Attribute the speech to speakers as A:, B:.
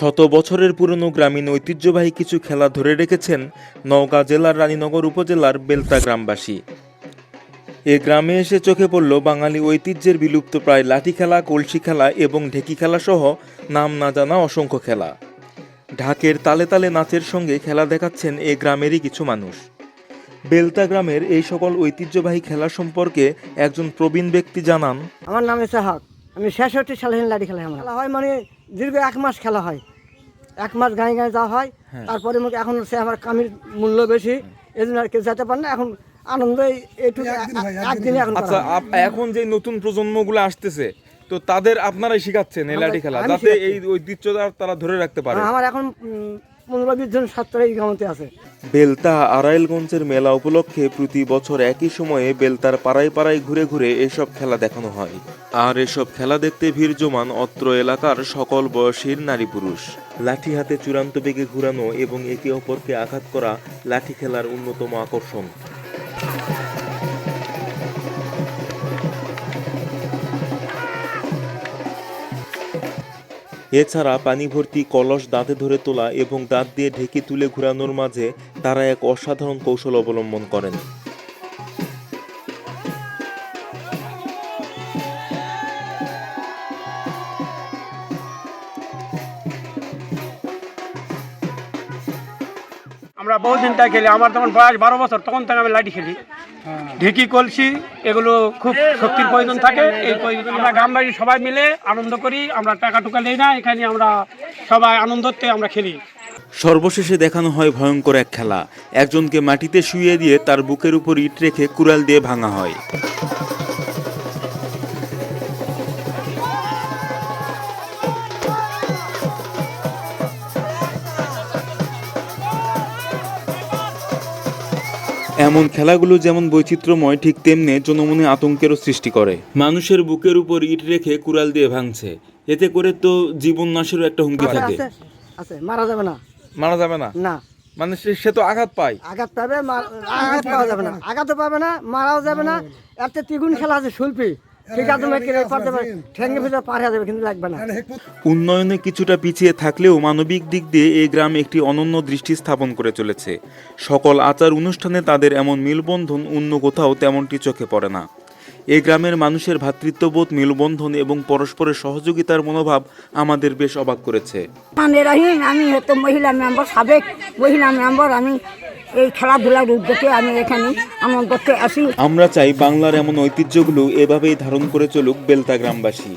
A: শত বছরের পুরনো গ্রামীণ ঐতিহ্যবাহী কিছু খেলা ধরে রেখেছেন নওগাঁ জেলার রানীনগর উপজেলার বেলতা গ্রামবাসী। এ গ্রামে এসে চোখে পড়ল বাঙালি ঐতিহ্যের বিলুপ্ত প্রায় লাঠি খেলা, কলসি খেলা এবং ঢেকি খেলা সহ নাম না জানা অসংখ্য খেলা। ঢাকের তালে তালে নাচের সঙ্গে খেলা দেখাচ্ছেন এ গ্রামেরই কিছু মানুষ। বেলতা গ্রামের এই সকল ঐতিহ্যবাহী খেলা সম্পর্কে একজন প্রবীণ ব্যক্তি জানান,
B: আমার নাম হচ্ছে হক। আমি ছেষট্টি সালে লাড়ি খেলা আমরা। খেলা হয় মানে দীর্ঘ এক মাস খেলা হয়। এক মাস গাঁয়ে গাঁয়ে যাওয়া হয়। তারপরে মুখে এখন সে আমার কামির মূল্য বেশি। এই জন্য আর কেউ যেতে পারে না। এখন আনন্দ এই- এইটুকু একদিনে এখন
C: আচ্ছা এখন যে নতুন প্রজন্মগুলো আসতেছে তো তাদের আপনারাই শিখাচ্ছেন এই লাঠি খেলা যাতে। এই ঐতিহ্যটা তারা ধরে রাখতে পারে।
B: আমার এখন পনেরো বিশ জন ছাত্র এই গ্রামতে আছে।
A: বেলতা আড়াইলগঞ্জের মেলা উপলক্ষে প্রতি বছর একই সময়ে বেলতার পাড়ায় পাড়ায় ঘুরে ঘুরে এসব খেলা দেখানো হয়। আর এসব খেলা দেখতে ভিড় জমান অত্র এলাকার সকল বয়সীর নারী পুরুষ। লাঠি হাতে চূড়ান্ত বেগে ঘুরানো এবং একে অপরকে আঘাত করা লাঠি খেলার অন্যতম আকর্ষণ। এছাড়া পানি ভর্তি কলস দাঁতে ধরে তোলা এবং দাঁত দিয়ে ঢেকে তুলে ঘুরানোর মাঝে তারা এক অসাধারণ কৌশল অবলম্বন করেন।
D: আমরা বহুদিন তাই খেলি। আমার যখন বয়স বারো বছর, তখন থেকে আমি লাঠি খেলি। ঢেঁকি, কলসি, এগুলো খুব শক্তির প্রয়োজন থাকে। এই আমরা গ্রামবাসী সবাই মিলে আনন্দ করি, আমরা টাকা টুকা নেই না, এখানে আমরা সবাই আনন্দতে আমরা খেলি।
A: সর্বশেষে দেখানো হয় ভয়ঙ্কর এক খেলা। একজনকে মাটিতে শুয়ে দিয়ে তার বুকের উপর ইট রেখে কুড়াল দিয়ে ভাঙা হয়। এমন খেলাগুলো যেমন বৈচিত্র্যময় ঠিক তেমনি জনমনে আতঙ্কেরও সৃষ্টি করে। মানুষের বুকের উপর ইট রেখে কুড়াল দিয়ে ভাঙছে। এতে করে তো জীবন নাশেরও একটা হুমকি থাকে।
B: আছে আছে মারা যাবে না।
C: মারা যাবে না?
B: না।
C: মানে সে- সে তো আঘাত পায়।
B: আঘাত পাবে আঘাত পাওয়া যাবে না। আঘাত পাবে না মারাও যাবে না। একটা ত্রিগুণ খেলা আছে শিল্পী ঠিক তুমি কেড়ে পারতে ঠেঙ্গে ভিতরে পার হয়ে যাবে কিন্তু লাগবে না।
A: উন্নয়নে কিছুটা পিছিয়ে থাকলেও মানবিক দিক দিয়ে এই গ্রাম একটি অনন্য দৃষ্টি স্থাপন করে চলেছে। সকল আচার অনুষ্ঠানে তাদের এমন মিলবন্ধন অন্য কোথাও তেমনটি চোখে পড়ে না। এই গ্রামের মানুষের ভ্রাতৃত্ববোধ মিলবন্ধন এবং পরস্পরের সহযোগিতার মনোভাব আমাদের বেশ অবাক করেছে।
E: আমি হতো মহিলা মেম্বার সাবেক মহিলা মেম্বার আমি এই খেলাধুলার উদ্যোগে আমি এখানে আমার করতে আসি।
A: আমরা চাই বাংলার এমন ঐতিহ্যগুলো এভাবেই ধারণ করে চলুক বেলতা গ্রামবাসী।